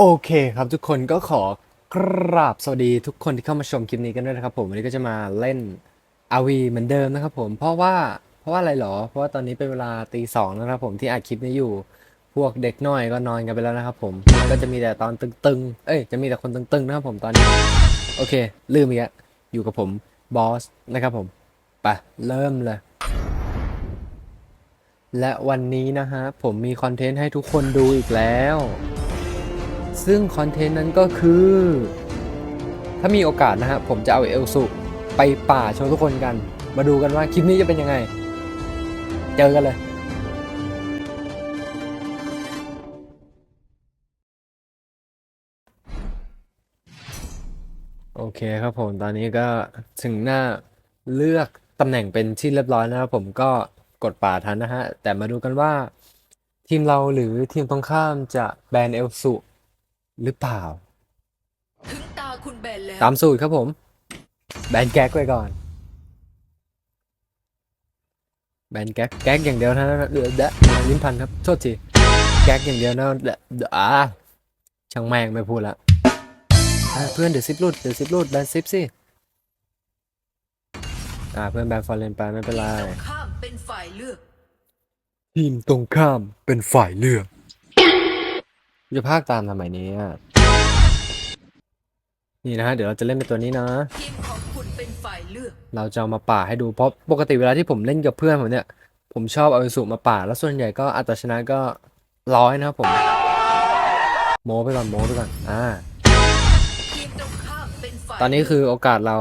โอเคครับทุกคนก็ขอกราบสวัสดีทุกคนที่เข้ามาชมคลิปนี้กันด้วยนะครับผมวันนี้ก็จะมาเล่นอาวีเหมือนเดิมนะครับผมเพราะว่าเพราะว่าอะไรหรอ เพราะว่าตอนนี้เป็นเวลาตีสองแล้วนะครับผมที่อัดคลิปนี้อยู่พวกเด็กน้อยก็นอนกันไปแล้วนะครับผมก็จะมีแต่ตอนตึงๆ เอ้ยจะมีแต่คนตึงๆนะครับผมตอนนี้ โอเค ลืมอีกแล้วอยู่กับผมบอสนะครับผมไปเริ่มเลยและวันนี้นะฮะผมมีคอนเทนต์ให้ทุกคนดูอีกแล้ว ซึ่งคอนเทนต์นั้นก็คือ ถ้ามีโอกาสนะฮะผมจะเอาเอลสุไปป่าโชว์ทุกคนกัน มาดูกันว่าคลิปนี้จะเป็นยังไง เจอกันเลยโอเคครับผมตอนนี้ก็ถึงหน้าเลือกตำแหน่งเป็นที่เรียบร้อยนะครับผมก็กดป่าทันนะฮะ แต่มาดูกันว่า ทีมเราหรือทีมตรงข้ามจะแบนเอลสุ หรือเปล่า ถึงตาคุณแบนแล้ว ตามสูตรครับผม แบนแก๊กไว้ก่อน แบนแก๊กแก๊กอย่างเดียวนะเดือดะลิ้นพันครับ โทษที แก๊กอย่างเดียวนะเดะเดะอ่าช่างแม่งไม่พูดละอะเพื่อนเดี๋ยวซิปรูดเดี๋ยวซิปรูดแบนซิปสิ อ่าเพื่อนแบนฟอร์เรนไปไม่เป็นไรตรงข้ามเป็นฝ่ายเลือก ทีมตรงข้ามเป็นฝ่ายเลือก จะพากตามทำไมเนี้นี่นะฮะ เดี๋ยวเราจะเล่นเป็นตัวนี้นะ ทีมของคุณเป็นฝ่ายเลือก เราจะเอามาป่าให้ดู เพราะปกติเวลาที่ผมเล่นกับเพื่อนผมเนี่ย ผมชอบเอาอิสุมาป่า แล้วส่วนใหญ่ก็อัตราชนะก็ร้อยนะครับผม โม้ไปก่อนโม้ไปก่อน อ่า ทีมตรงข้ามเป็นฝ่ายตอนนี้คือโอกาสเรา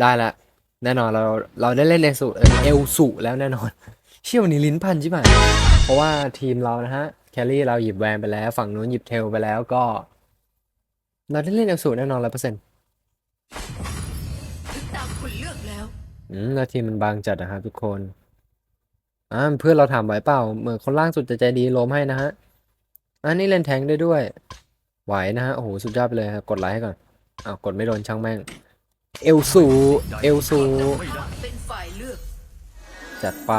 ได้ละ แน่นอนเราเราได้เล่นเอลสุเอ่อเอลสุแล้วแน่นอน เชี่ยวันนี้ลิ้นพันใช่ไหมเพราะว่าทีมเรานะฮะ แคลรี่เราหยิบแวนไปแล้ว ฝั่งนู้นหยิบเทลไปแล้วก็ เราได้เล่นเอลสุแน่นอนร้อยเปอร์เซ็นต์ถึงตาคุณเลือกแล้วอืมแล้วทีมมันบางจัดนะครับทุกคนอ่าเพื่อนเราถามไหวเปล่าเหมือนคนล่างสุดจะใจดีโลมให้นะฮะอันนี้เล่นแทงค์ได้ด้วย ไหวนะฮะโอ้โหสุดยอดไปเลยครับกดไลค์ให้ก่อนอ้าวกดไม่โดนช่างแม่ง เอลสูเอลสูเป็นฝ่ายเลือกจัดไป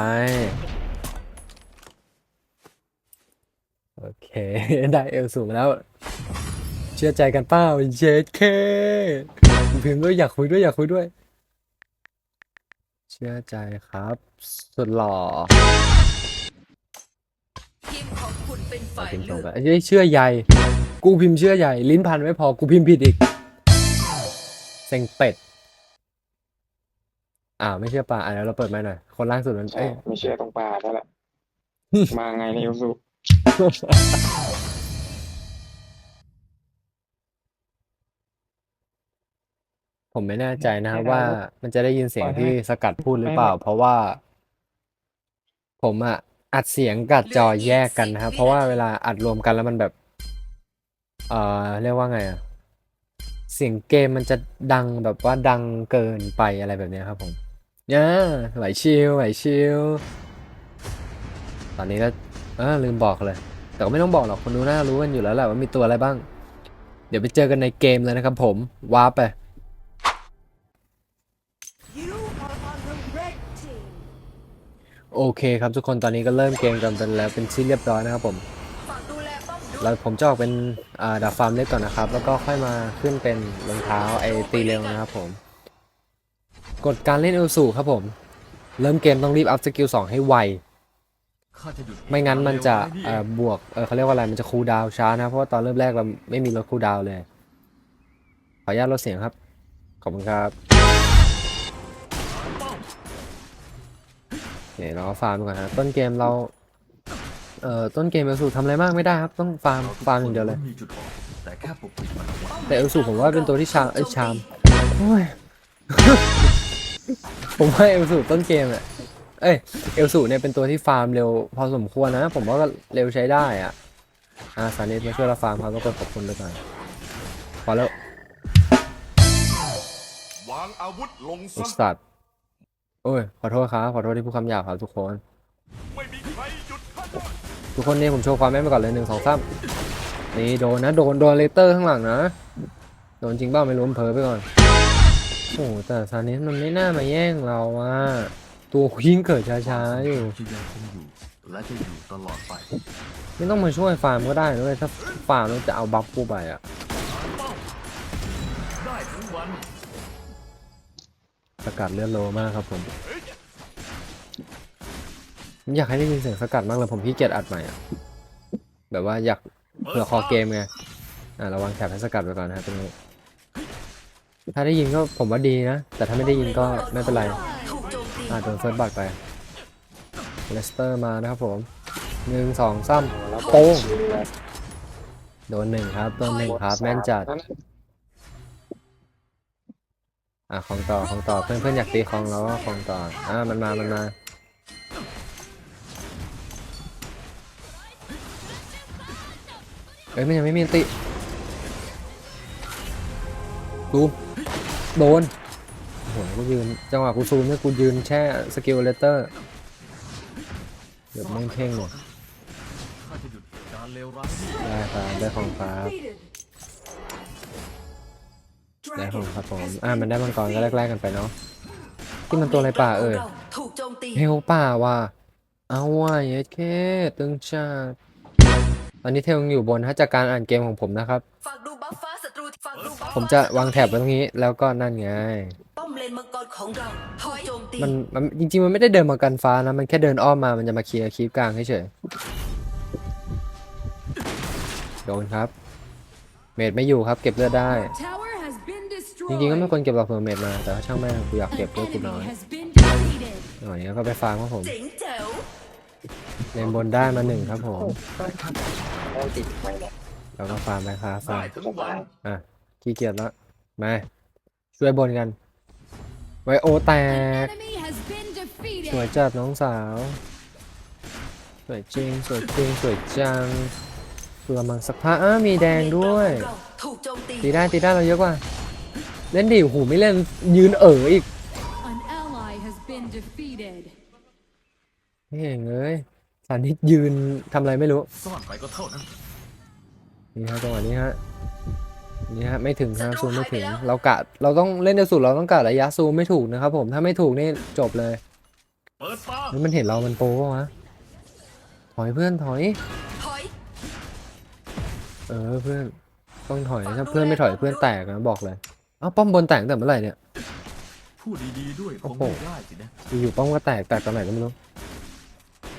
โอ เค ได้เอลสูงแล้ว เชื่อใจกันเปล่าเจดเคพิมพ์ด้วยอยากคุยด้วยอยากคุยด้วย เชื่อใจครับ สุดหล่อทีมของคุณเป็นเอาฝ่ายพิมพ์ตรเลืงอกไปเฮ้ยเชื่อใหญ่ กูพิมพ์เชื่อใหญ่ ลิ้นพันไม่พอ กูพิมพ์ผิดอีก เซ็งเป็ด อ่าวไม่เชื่อป่าอะเดี๋ยวเราเปิดไมค์หน่อย คนล่างสุดมันใช่เอ้ย ไม่เชื่อตรงป่าแล้วแหละ มาไงในยเอลซู ผมไม่แน่ใจนะครับว่ามันจะได้ยินเสียงที่สกัดพูดหรือเปล่า เพราะว่า ผมอะอัดเสียงกับจอแยกกันนะครับ เพราะว่าเวลาอัดรวมกันแล้วมันแบบ เอ่อเรียกว่าไงอะเสียงเกมมันจะดังแบบว่าดังเกินไปอะไรแบบเนี้ยครับผมเนี่ยไหวชิลไหวชิลตอนนี้ก็เออลืมบอกเลย แต่ก็ไม่ต้องบอกหรอกคนดูน่ารู้กันอยู่แล้วแหละว่ามีตัวอะไรบ้าง เดี๋ยวไปเจอกันในเกมเลยนะครับผมว้าร์ปไปโอเคครับทุกคนตอนนี้ก็เริ่มเกมกันเป็นแล้วเป็นที่เรียบร้อยนะครับผมฝากดูแล้วผมจะออกเป็นดาบฟาร์มเล็กก่อนนะครับ แล้วก็ค่อยมาขึ้นเป็นรองเท้าไอตีเร็วนะครับผม กดการเล่นเอลสูครับผม เริ่มเกมต้องรีบอัพสกิล2ให้ไว ไม่งั้นมันจะเอ่อบวกเออเขาเรียกว่าอะไรมันจะคูลดาวน์ช้านะ เพราะว่าตอนเริ่มแรกเราไม่มีลดคูลดาวน์เลย ขออนุญาตลดเสียงครับ ขอบคุณครับโอเคเราก็ฟาร์มดูก่อนฮะต้นเกมเราเอ่อต้นเกมเอลสูทำอะไรมากไม่ได้ครับ ต้องฟาร์มฟาร์มอย่างเดียวเลยมีจุดอ่อนแต่แค่ปกปิดมันเอาไว้แต่เอลสูผมว่าเป็นตัวที่ชามเอ้ยชามโอ้ยผมว่าเอลสูต้นเกมอะ เอ้ยเอลสูเนี่ยเป็นตัวที่ฟาร์มเร็วพอสมควรนะ ผมว่าก็เร็วใช้ได้อะอาสานิทมาช่วยเราฟาร์มเขาต้องกดขอบคุณด้วยกันพอแล้ววางอาวุธลงซะสัตว์โอ้ยขอโทษครับขอโทษที่พูดคำหยาบครับทุกคน ไม่มีใครหยุดข้าได้ทุกคนนี่ผมโชว์ความแม่นไปก่อนเลยหนึ่งสองสามนี่โดนนะโดนโดนเลเตอร์ข้างหลังนะโดนจริงเปล่าไม่รู้มันเผลอไปก่อนโอ้แต่ซานิสมันไม่น่ามาแย่งเราอะ ตัวยิ่งเกิดช้าๆอยู่ ที่ยังคงอยู่และจะอยู่ตลอดไปไม่ต้องมาช่วยฟาร์มก็ได้นะเลยถ้าฟาร์มแล้วจะเอาบัฟกูไปอะได้ทั้งวันสกัดเลือดโลมากครับผมอยากให้ได้ยินเสียงสกัดมากเลยผมขี้เกียจอัดใหม่อะแบบว่าอยากเผื่อคอเกมไงอ่าระวังแถบให้สกัดไว้ก่อนนะครับตรงนี้ถ้าได้ยินก็ผมว่าดีนะแต่ถ้าไม่ได้ยินก็ไม่เป็นไรถูกโจมตี อ่าโดนเฟิร์สบัตไปเลสเตอร์มานะครับผมหนึ่งสองสามแล้วก็โป้งชิงเลยโดนหนึ่งครับโดนหนึ่งครับแม่นจัดนั่นน่ะอะของต่อของต่อเพื่อนเพื่อนอยากตีของเราก็ของต่ออ่ามันมามันมาเอ้ยมันยังไม่มีอันติซูมโดน โหกูยืน จังหวะกูซูมเนี่ยกูยืนแช่สกิลเลเตอร์ เดี๋ยวม่งเพ่งหมดข้าจะหยุดการเลวร้าได้ครับได้ของครับได้ของครับผม อ่ามันได้มังกรก็แลกๆกันไปเนาะ ที่มันตัวอะไรป่าเอ่ยเฮลป่าว่ะ เอาว่ะเยสเคตึงชาติตอนนี้เทลงอยู่บนถ้าจากการอ่านเกมของผมนะครับ ผมจะวางแถบไว้ตรงนี้แล้วก็นั่นไง ของเราถูกโจมตีมันมันจริงๆ มันไม่ได้เดินมากันฟ้านะ มันแค่เดินอ้อมมา มันจะมาเคลียร์คลิปกลางเฉยๆโดนครับ เมดไม่อยู่ครับ เก็บเลือดได้ Tower has been จริงๆ ก็ไม่ destroyed. ควรเก็บหรอกเผื่อเมดมา แต่ว่าช่างแม่งกูอยากเก็บ An ด้วยกูน้อย enemy has been defeated. หน่อยก็ไปฟาร์มครับผมเจ๋งแจ๋วเลนบนได้มาหนึ่งครับผมโอ้ติดไปเนี่ยแล้วก็ฟาร์มไปครับฟาได้ร์มทั้งวันอะขี้เกียจแล้วมาช่วยบนกัน ไวโอแต An ก enemy has been สวย defeated. จัดน้องสาว สวยจริง สวยจริง สวยจังเพื่อมังสักผ้าอ้ามีแดงด้วยเลนกลางของเราถูกโจมตีตีได้ตีได้เราเยอะกว่า เล่นดิโอ้โหูไม่เล่นยืนเอ๋ออีก An ally has been defeated. ไม่เห็นเลยสานิทยืนทำอะไรไม่รู้ซ่อนไปก็เท่านั้นนี่ฮะจังหวะนี้ฮะ นี่ฮะไม่ถึงฮะซูมไม่ถึง เรากะเราต้องเล่นในสุดเราต้องกะระยะซูมไม่ถูกนะครับผมถ้าไม่ถูกนี่จบเลยเปิดฟ้าเฮ้ยมันเห็นเรามันโปรปะวะถอยเพื่อนถอยถอย เออเพื่อนต้องถอยถ้าเพื่อนไม่ถอยเพื่อนแตกนะบอกเลยเอ้าป้อมบนแตกตั้งแต่เมื่อไหร่เนี่ยพูดดีๆด้วยคโอ้งโหไม่ได้สินะอยู่ๆป้อมก็แตกแตกตอนไหนก็ไม่รู้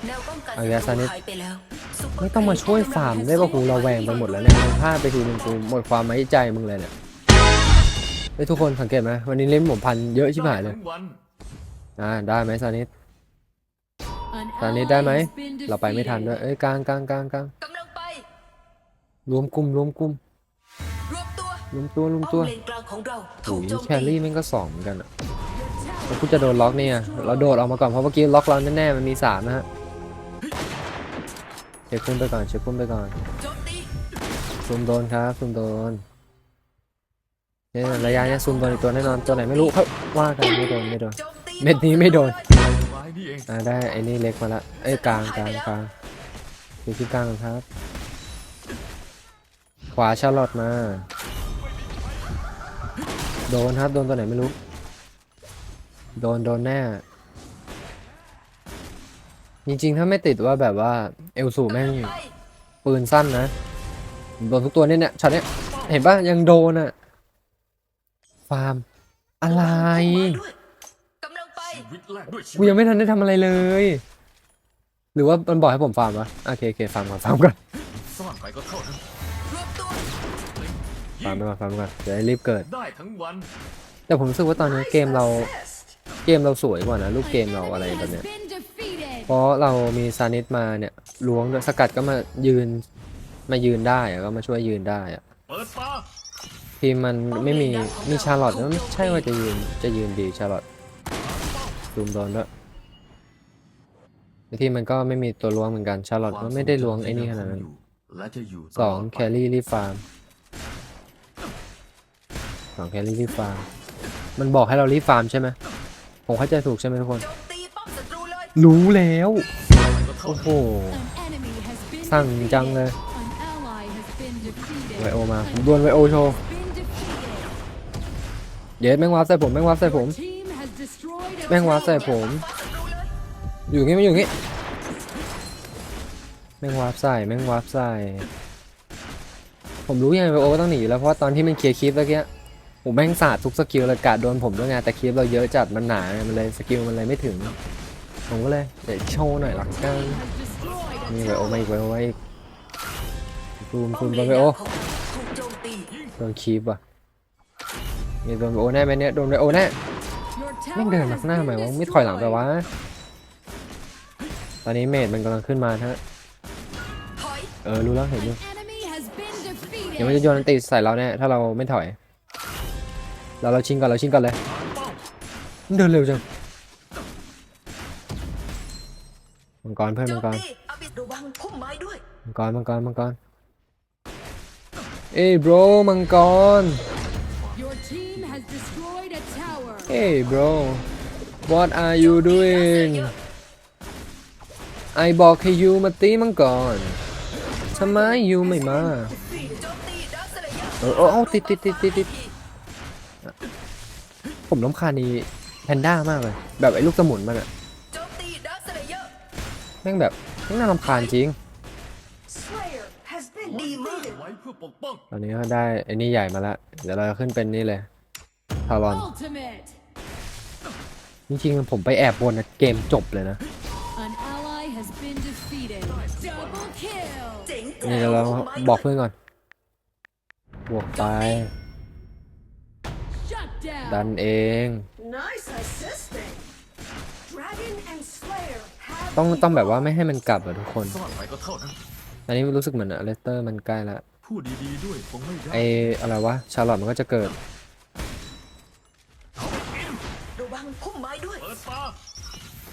แนวป้องกันเอาอีกแล้วศัตรูซานิสหายไปแล้วซุปเปร์ไม่ต้องมาช่วยฟาร์มได้ป่ะกูเราแวงไปหมดแล้วเนี่ยพลาดไปทีนึงกูหมดความไว้ใจมึงเลยเนี่ยเฮ้ยทุกคนสังเกตไหมวันนี้เล่นหมพันเยอะชิบหายเลย ได้ทั้งวันอ่าได้ไหมซานิส An ซานิส ally ได้ไหม has been เราไปไม่ทันด้วย defeated. เอ้ยกลางกลางกลางกลางกำลังไปรวมกลุ่มรวมกลุ่มรวบตัวรวมตัวรวมป้ตัอวมเลนกลางของเราถูโอ้กยโจมแคตีรี่แม่งก็สองเหมือนกันอะแล้วกูจะโดนล็อกเนี่ย เราโดดออกมาก่อนเพราะเมื่อกี้ล็อกเราแน่ๆมันมีสามนะฮะ เช็คพุ่มไปก่อนเช็คพุ่มไปก่อนโจมตีซูมโดนครับซูมโดนเนี่ยระยะเนี้ยซูมโดนอีกตัวแน่นอนตัวไหนไม่รู้ครับว่ากันไม่โดนไม่โดนโจมตีเม็ดนี้ไม่โดนร้ายนี่เองอ่าได้ไอ้นี่เล็กมาละเอ้ยกลางกลางกลางดูที่กลางก่อนครับ ขวาชาร์ลอตมาโดนครับโดนตัวไหนไม่รู้ โดนโดนแน่ จริงๆ ถ้าไม่ติดว่าแบบว่าเอลสูแม่งปืนสั้นนะโดนทุกตัวเนี่ยเนี่ยช็อตเนี้ยเห็นปะยังโดนอะฟาร์มอะไรกูยังไม่ทันได้ทำอะไรเลย หรือว่ามันบอกให้ผมฟาร์มวะโอเคโอเคฟาร์มก่อนฟาร์มก่อนฟาร์มไปก่อนฟาร์มก่อนเดี๋ยวให้รีบเกิด แต่ผมรู้สึกว่าตอนนี้เกมเราเกมเราสวยกว่านะรูปเกมเราอะไรแบบเนี้ย เพราะเรามีซานิสมาเนี่ยล้วงสกัดก็มายืนมายืนได้อะก็มาช่วยยืนได้อะเปิดฟ้าทีมมันไม่มีมีชาร์ลอตไม่ใช่ว่าจะยืนจะยืนดีชาร์ลอตซูมโดนด้วยทีมมันก็ไม่มีตัวล้วงเหมือนกันชาร์ลอตก็ไม่ได้ล้วงไอ้นี่ขนาดนั้นสองแคไปรี่รีฟาร์มสองแคลรี่รีฟาร์มมันบอกให้เรารีฟาร์มใช่ไหมผมเข้าใจถูกใช่ไหมทุกคน รูเลยรู้แล้วก็เท่าโอ้นั้นโห An enemy has been สั่งจังเลย defeated. An ally has been defeated. ไวโอมาผมดวลไวโอโชว์ Been defeated. เดี๋ยวแม่งวาร์ปใส่ผม แม่งวาร์ปใส่ผม Your team has destroyed a แม่งวาร์ปใส่ผมป้อมศัตรูเลยอยู่อย่างงี้ไม่อยู่อย่างงี้ม่งวาร์ปใส่ แม่งวาร์ปใส่ ผมรู้ยังไงว่าโอก็ต้องหนีอยู่แล้วเพราะว่าตอนที่มันเคลียร์คลิปเมื่อกี้ผมแม่งสาดทุกสกิลเลยกะโดนผมด้วยไงแต่คลิปเราเยอะจัดมันหนาไงมันเลยสกิลมันเลยไม่ถึง ผมก็เลยเดี๋ยวโชว์หน่อยละกัน Has destroyed a นี่ไวโอไมาอีกไวโอมาอีกซูมป้ซูมมเลไวโอโดนคีบว่ะนี่โดนไวโอแน่ไหมเนี่ยโดนไวโอแน่ Your แม่เดินหนักหน้าไหมวะไม่ถอยหลังไปวะตอนนี้เมดมันกำลังขึ้นมาฮะเออรู้แล้วเห็นอยู่ An enemy has been เดี๋ยวมันจะโยนติใส่เราแน่ถ้าเราไม่ถอยเราเราชิงก่อนเราชิงก่อนเลยเดินเร็วจังมั งกรเพื่อนโจมัมงกรตีอาบิสระวังพุ่มไม้ด้วยมังกรมังกรมังกรเอ้ย bro มังกร Your team has destroyed a tower. เอ้ย bro what are you doing ไอบอกให้ยูมาตีมังกรทำไมยูไม่มาโจมตีดักสเลเยอร์เออเออเอาติดติดติดติดติดผมล้ำคาญนีแพนด้ามากเลย แบบไอ้ลูกสมุนมันอะ แม่งแบบแม่งน่ารำคาญจริงดีมากไว้เพื่อปกป้องตอนนี้ก็ได้ไอ้นี่ใหญ่มาละ เดี๋ยวเราจะขึ้นเป็นนี่เลยทารอน Ultimate. จริงๆผมไปแอบบนนะเกมจบเลยนะ An ally has been defeated. Double kill. เจ๋งนี่เดี๋ยวเราบอกเพื่อนก่อน บวกไป Shut ดั down. นเอง Nice assisting. Dragon and Slayer have ต้องต้องแบบว่าไม่ให้มันกลับอะทุกคนซ่อนไปก็เท่านั้นอันนี้รู้สึกเหมือนอเลสเตอร์มันใกล้ละพูดดีๆด้วยคงไม่ได้ไออะไรวะชาร์ลอตมันก็จะเกิด ระวังพุ่มไม้ด้วย เปิดตา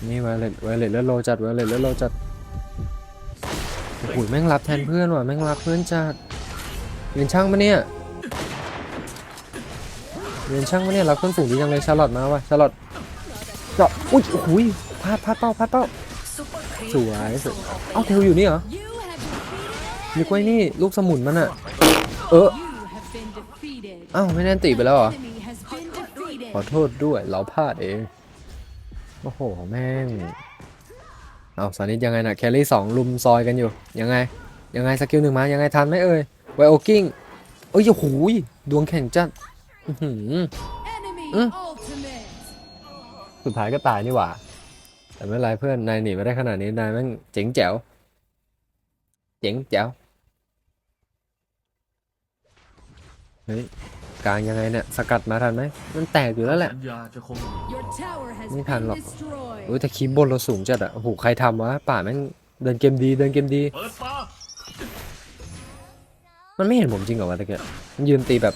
นี่ไวเลตไวเลตเลือดโลจัดไวเลตเลือดโลจัดโอ้โหแม่งรับแทนเพื่อนว่ะแม่งรับเพื่อนจัดเรียนช่างปะเนี่ยเรียนช่างปะเนี่ยรับเพื่อนฝูงดีจังเลยชาร์ลอตมาว่ะชาร์ลอตเจาะอุ้ยโอ้โหยพลาดพลาดเป้าพลาดเป้า สวยสวยเอ้าเทลอยู่นี่เหรอ You have defeated. นึกว่านี่ลูกสมุนมันอะเออ You have been defeated. เอ้าไม่แน่นตีไปแล้วเหรอ Enemy has been defeated. ขอโทษด้วยเราพลาดเอง โอ้โห แม่ง เอาสานิทยังไงน่ะแครี่สองลุมซอยกันอยู่ ยังไง ยังไงสกิลหนึ่งมา ยังไงทันไหมเอ่ยไวโอกิ้งเอ้ยโอ้โหยดวงแข่งจัดอื้อหือ Enemy Mm. ultimate. สุดท้ายก็ตายนี่หว่า แต่ไม่เป็นไรเพื่อนนายหนีมาได้ขนาดนี้นายแม่งเจ๋งแจ๋ว เจ๋งแจ๋ว เฮ้ยกลางยังไงเนี่ย สกัดมาทันไหม มันแตกอยู่แล้วแหละสัญญาจะคงอยู่ Your tower has ไม่ทัน been หรอก destroyed. โอ้ยแต่คีบบนเราสูงจัดอะโอ้โหใครทำวะ ป่าแม่งเดินเกมดี เดินเกมดีเปิดตามันไม่เห็นผมจริงเหรอวะตะเกียบมันยืนตีแบบ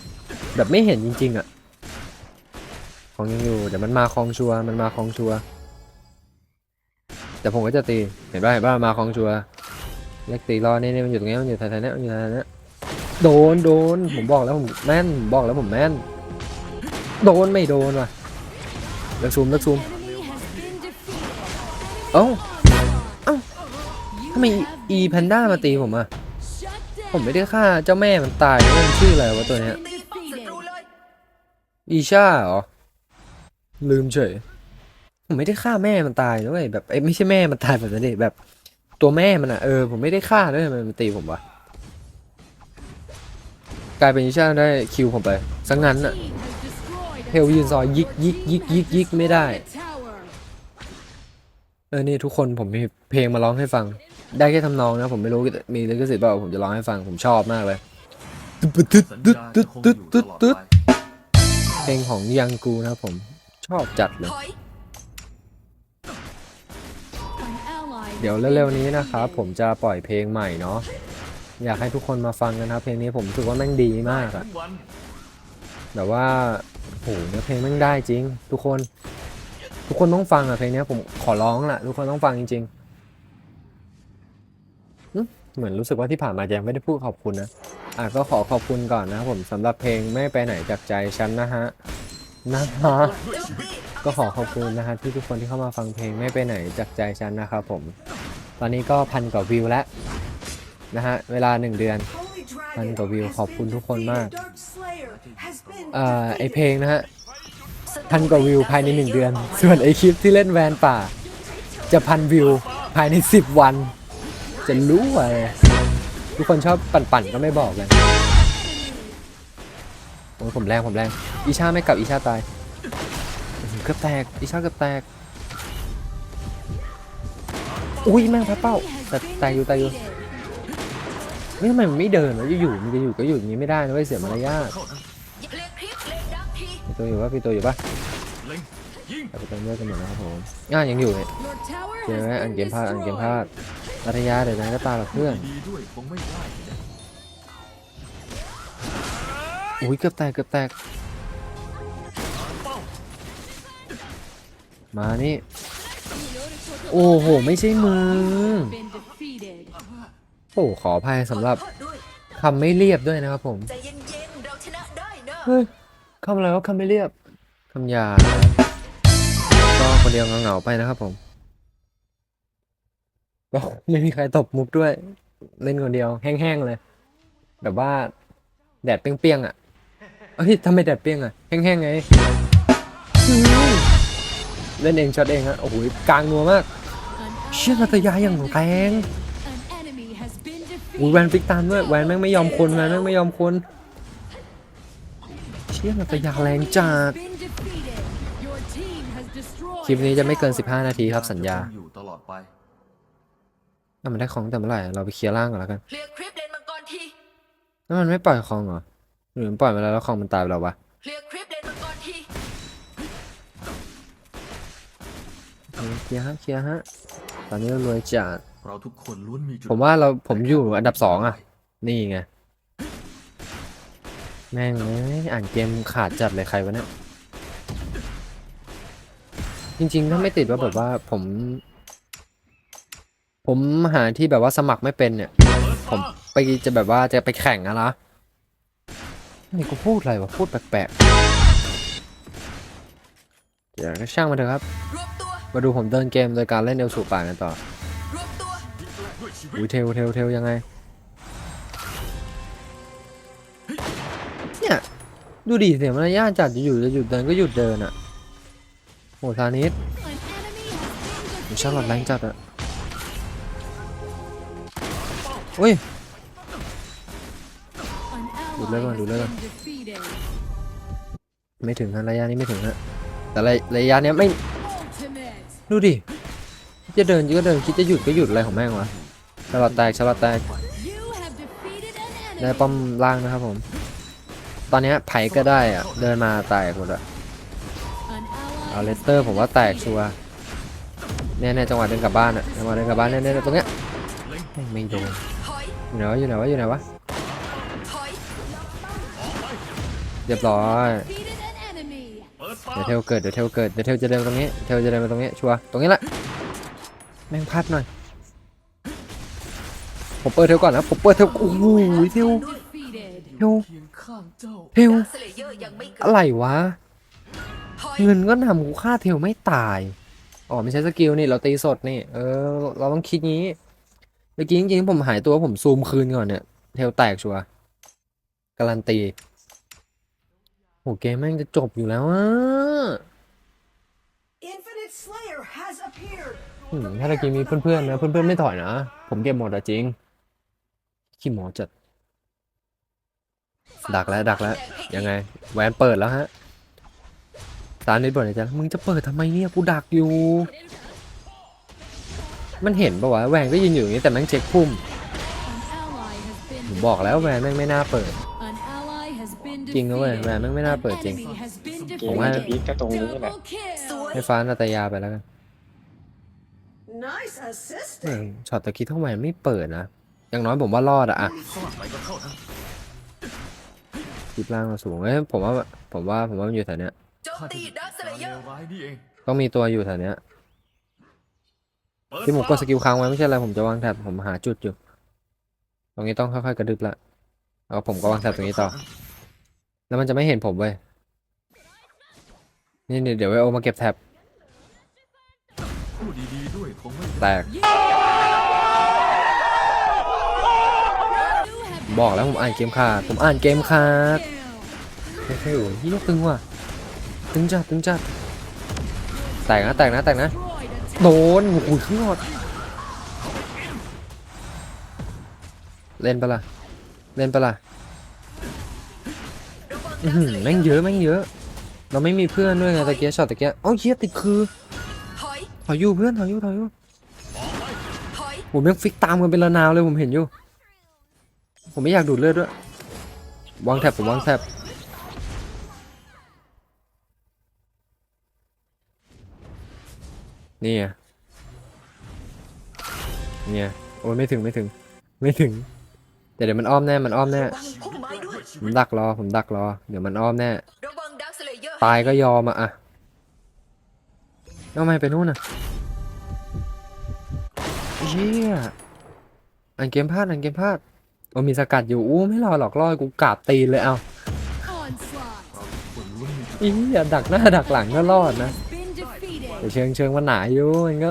แบบไม่เห็นจริง ๆอะของยังอยู่ เดี๋ยวมันมาคลองชัวร์มันมาคลองชัวร์ แต่ผมก็จะตีเห็นป่ะเห็นป่ะมาคลองชัวเล็กตีรอนี่นี่มันอยู่ตรงนี้มันอยู่แถวๆนี้มันอยู่แถวๆนี้โดนโดนผมบอกแล้วผมแม่นผมบอกแล้วผมแม่น โดนไม่โดนว่ะเลิกซูมเลิกซูม Enemy has been defeated. เอ้าทำไม have อี been แพนด้ามาตีผมอะผมไม่ได้ฆ่าเจ้าแม่มันตายมันชื่ออะไรวะตัวเนี้ยตีป้อมศัตรูเลยอีชาเหรอลืมเฉย ผมไม่ได้ฆ่าแม่มันตายนะเว้ยแบบเอ้ไม่ใช่แม่มันตายแบบนั้นดิแบบ ตัวแม่มันอะเออผมไม่ได้ฆ่าด้วยมันตีผมวะกลายเป็นอีชาได้คิวผมไปสังงั้นอะเทลยืนซอยยิกยิกยิกยิกยิกไม่ได้เออนี่ทุกคนผมมีเพลงมาร้องให้ฟัง ได้แค่ทำนองนะ ผมไม่รู้มีลิขสิทธิ์เปล่าผมจะร้องให้ฟังผมชอบมากเลยตึ๊ดตึ๊ดสัญตึ๊ดญาตึ๊จะดคงตึ๊ดอยู่ตตึ๊ดลอดตึ๊ดไปเพลงของยังกูนะผมชอบจัดเลย เดี๋ยวเร็วๆนี้นะครับผมจะปล่อยเพลงใหม่เนาะอยากให้ทุกคนมาฟังกันครับเพลงนี้ผมรู้สึกว่าแม่งดีมากอะแบบว่าโหเนื้อเพลงแม่งได้จริง ทุกคน ทุกคนต้องฟังอะเพลงนี้ผมขอร้องล่ะ ทุกคนต้องฟังจริงๆเหมือนรู้สึกว่าที่ผ่านมาจะยังไม่ได้พูดขอบคุณนะอะก็ขอขอบคุณก่อนนะผมสำหรับเพลงไม่ไปไหนจากใจฉันนะฮะนะฮะ ก็ขอขอบคุณนะฮะที่ทุกคนที่เข้ามาฟังเพลงไม่ไปไหนจากใจฉันนะครับผม ตอนนี้ก็พันกว่าวิวแล้วนะฮะเวลาหนึ่งเดือนพันกว่าวิวขอบคุณทุกคนมากเอ่อไอเพลงนะฮะพันกว่าวิวภายในหนึ่งเดือน ส่วนไอคลิปที่เล่นแวนป่า จะพันวิวภายในสิบวัน จะรู้อะไว้ทุกคนชอบปั่นๆก็ไม่บอกเลยโอ้ยผมแรงผมแรงอีชาไม่กลับอีชาตาย เกือบแตกอีชาเกือบแตก อุ้ยแม่งพัดเป้า แต่แตกอยู่แตกอยู่เฮ้ยทำไมมันไม่เดินวะอยู่ๆมันจะอยู่ก็อยู่อย่างนี้ไม่ได้นะเว้ยเสียมารยาทเข้านะเลนคลิปเลนดักทีพี่ตัวอยู่ปะพี่ตัวอยู่ปะไปเติมเลือดกันหมดแล้วครับผมอ่ายังอยู่เนี่ยเจอไหมอันเกมพลาดอันเกมพลาด destroyed. รัตยาเดี๋ยวนายก็ตายกับเพื่อน อุ้ยเกือบแตกเกือบแตก มานี่ โอ้โห ไม่ใช่มือโอ้ขออภัยสำหรับคำไม่เรียบด้วยนะครับผมเฮ้ยคำอะไรวะคำไม่เรียบคำหยาก็คนเดียวเหงาๆไปนะครับผมก็ไม่มีใครตบมุกด้วย เล่นคนเดียว แห้งๆเลย แบบว่า แดดเปรี้ยงๆอะเอ้ยทำไมแดดเปรี้ยงอะ แห้งๆไง เล่นเองช็อตเองฮะโอ้โหกลางนัวมาก An เชี่ยนาตยาอย่างแรง An enemy has been อุ้ย defeated. แวนฟิกตามด้วยแวนแม่งไม่ยอมคนแวนแม่งไม่ยอมคนเชี่ยนาตยาแรงจัด Been defeated. Your team has destroyed. คลิปนี้จะไม่เกิน a tower. 15 นาทีครับสัญญาจะคงอยู่ตลอดไปถ้ามันได้ของแต่เมื่อไหร่เราไปเคลียร์ล่างก่อนแล้วกันเคลียร์คลิปเลนมังกรทีแล้วมันไม่ปล่อยของเหรอหรือมันปล่อยมาแล้วแล้วของมันตายไปแล้ววะ เออเคลียร์ฮะเคลียร์ฮะตอนนี้เรารวยจัดเราทุกคนล้วนมีจุดผมว่าเราผมอยู่อันดับสองอะ นี่ไงแม่งเอ้ยอ่านเกมขาดจัดเลยใครวะเนี่ยจริงๆถ้าไม่ติดว่าแบบว่าผม ผมหาที่แบบว่าสมัครไม่เป็นเนี่ย ผมไปจะแบบว่าจะไปแข่งอะนะนี่กูพูดอะไรวะพูดแปลกๆเดี๋ยวก็ช่างมันเถอะครับรว มตัวมาดูผมเดินเกมโดยการเล่นเอลสูป่ากันต่อรวมตัวด้วยชีวิตอุ้ยเทลเทลเทลยังไง เนี่ย ดูดิเสียมารยาทจัดอยู่ๆจะหยุดเดินก็หยุดเดินอะโหทานิส An enemy has been ผมชอบหลอดแรง defeated. จัดอะอุ้ย An Đụt ally lên rồi, has đụt lên rồi. been defeated. ไม่ถึงฮะระยะนี้ไม่ถึงฮะแต่ระระยะเนี้ยไม่ Ultimate. ดูดิจะเดินก็เดินคิดจะหยุดก็หยุดอะไรของแม่งวะฉลอดแตกฉลอดแตกได้ป้อมล่างนะครับผม ตอนนี้ไผ่ก็ได้อะเดินมาแตกหมดอะเอาเลสเตอร์ผมว่าแตกชัวร์เนี่ยเนี่ยจังหวะเดินกลับบ้านอะจังหวะเดินกลับบ้านเนี่ยเนี่ยตรงเนี้ยม่งไม่โดนอยู่ไหนวะอยู่ไหนวะอยู่ไหนวะเรียบร้อย เดี๋ยวเทลเกิดเดี๋ยวเทลเกิดเดี๋ยวเทลจะเดินมาตรงนี้เทลจะเดินมาตรงนี้ชัวร์ตรงนี้แหละแม่งพลาดหน่อยผมเปิดเทลก่อนนะผมเปิดเทลโอ้โหเทลเทลเทลอะไรวะเงินก็นำกูฆ่าเทลไม่ตายอ๋อไม่ใช่สกิลนี่เราตีสดนี่เออเราต้องคิดงี้เมื่อกี้จริงๆผมหายตัวผมซูมคืนก่อนเนี่ยเทลแตกชัวร์การันตี โหเกมแม่งจะจบอยู่แล้วอะ Infinite Slayer has appeared. อืมถ้าตะกี้มีเพื่อนๆนะเพื่อนๆไม่ถอยนะ ผมเก็บหมดอะจริง ขี้หมอจัด ดักแล้วดักแล้ว ยังไง แหวนเปิดแล้วฮะตานิดบอกเลยจ้ะมึงจะเปิดทำไมเนี่ยกูดักอยู่ มันเห็นปะวะแหวนก็ยืนอยู่อย่างนี้แต่แม่งเช็คพุ่ม An ally has been ผมบอกแล้วแหวนแม่งไม่น่าเปิด จริงนะเว้ย defeated. แหวนแม่งไม่น่าเปิด An จริง enemy has been เกผมมว่ามันจะพี defeated. คก็ตรงนี้แหละ Double kill. สวยให้ฟ้านาตยาไปแล้วกัน Nice เออ assisting. ช็อตตะกี้ถ้าแหวนไม่เปิดนะ อย่างน้อยผมว่ารอดอะอะซ่อนไปก็เข้านะคลิปล่างเราสูงเอ้ยผมว่า ผมว่า ผมว่ามันอยู่แถวเนี้ย โจมข้าตีจะดาร์คสเลการเยเลอร์วร้ายนี่เองต้องมีตัวอยู่แถวเนี้ยเปิดที่ผมกดตาสกิลค้างไว้ไม่ใช่อะไร ผมจะวางแถบผมหาจุดอยู่ ตรงนี้ต้องค่อยๆกระดึบละแล้วผมก็วางแถบตรงนี้ต่อ แล้วมันจะไม่เห็นผมเว้ย นี่เดี๋ยวไวโอมาเก็บแถบพูดดีๆด้วยคงไม่แตก บอกแล้วผมอ่านเกมขาดผมอ่านเกมขาดโอ้โหยี่ตึงว่ะ ตึงจัดตึงจัด แตกนะแตกนะแตกนะ โดนโอ้โหขึ้นหอด เล่นปะล่ะ เล่นปะล่ะ อื้อหือแม่งเยอะแม่งเยอะ เราไม่มีเพื่อนด้วยไงตะเกียช็อตตะเกียเอ้าเหี้ยติดคือถอยถอยอยู่เพื่อนถอยอยู่ถอยอยู่ถอยผมแม่งฟิกตามกันเป็นระนาวเลยผมเห็นอยู่ ผมไม่อยากดูดเลือดด้วย วางแท็บผมวางแท็บนี่ไงเนี่ยโอ้ยไม่ถึงไม่ถึง ไม่ถึง แต่เดี๋ยวมันอ้อมแน่ มันอ้อมแน่ ระวังพุ่มไม้ด้วยผมดักรอ ผมดักรอ เดี๋ยวมันอ้อมแน่ ระวังดาวสเลเยอร์ตายก็ยอมอะอะเอาไมไปนู่นน่ะเชี่ยอันเกมพลาดอันเกมพลาดโอ้มีสกัดอยู่ อู้ไม่รอหรอกรอกูกราบตีนเลยเอา Onslaught อีอย่าดักหน้าดักหลังก็รอดนะ been defeated. แต่เชิงเชิงมันหนาอยู่มันก็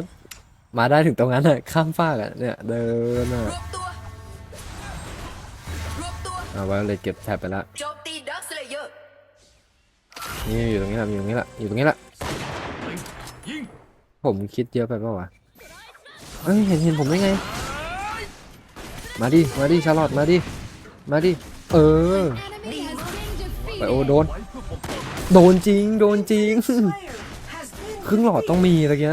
มาได้ถึงตรงนั้นอะข้ามฟากอะเนี่ยเดินอะรวบตัวรวบตัว เอาไว้เลยเก็บแท็บไปละโจมตีดาวสเลเยอร์นี่อยู่ตรงนี้ละอยู่ตรงนี้ละอยู่ตรงนี้ละยิงผมคิดเยอะไปเปล่าวะเฮ้ยเห็นเห็นผมได้ไง มาดิ มาดิชาร์ลอตมาดิ มาดิ เออ Enemy has been ไปโอ defeated. โดนไว้เพื่อปกป้องโดนจริง โดนจริง Slayer has been ครึ่งหลอดต้องมีตะเกีย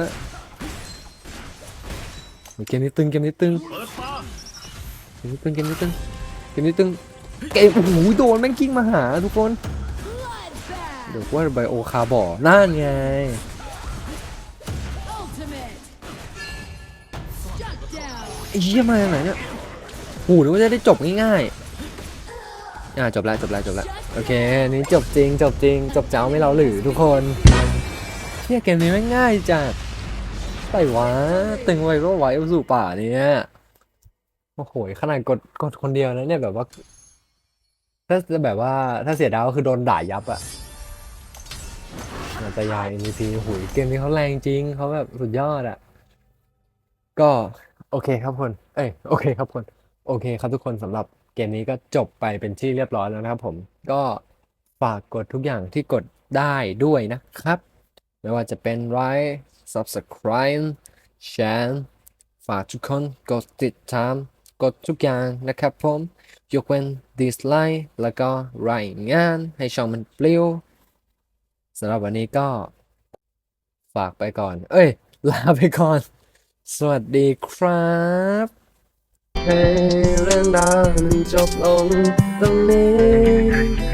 เกมนี้ตึง เกมนี้ตึงเปิดตาเกมนี้ตึง เกมนี้ตึง เกมนี้ตึง เกมโอ้โหโดนแม่งกิ้งมาหาทุกคน Bloodbath. เดี๋ยวว่าไบโอคาร์บอนั่นไง Ultimate. Shut down. ไอ้เหี้ยมาจากไหนเนี่ยโอ้โหนึกว่าจะได้จบง่ายๆ อ่าจบแล้วจบแล้วจบแล้วโอเคอันนี้จบจริงจบจริง จบเจ้าไม่เราหรือทุกคนเชี่ยเกมนี้ไม่งง่ายจัดไปวะตึงไว้ก็ไว้เอาสู่ป่าเนี่ยโอ้โหขนาดกดกดคนเดียวนะเนี่ยแบบว่า ถ้าแบบว่าถ้าเสียดาวก็คือโดนด่ายับอะนาตายาย MVP หุยเกมนี้เขาแรงจริง เขาแบบสุดยอดอะก็โอเคครับคน เอ้ยโอเคครับคน โอเคครับทุกคนสำหรับเกมนี้ก็จบไปเป็นที่เรียบร้อยแล้วนะครับผม ก็ฝากกดทุกอย่างที่กดได้ด้วยนะครับ ไม่ว่าจะเป็นไลค์ subscribe share ฝากทุกคนกดติดตาม กดทุกอย่างนะครับผม ยกเว้น dislike แล้วก็รายงานให้ช่องมันปลิวสำหรับวันนี้ก็ฝากไปก่อน เอ้ย ลาไปก่อน สวัสดีครับให้เรื่องราวมันจบลงตรงนี้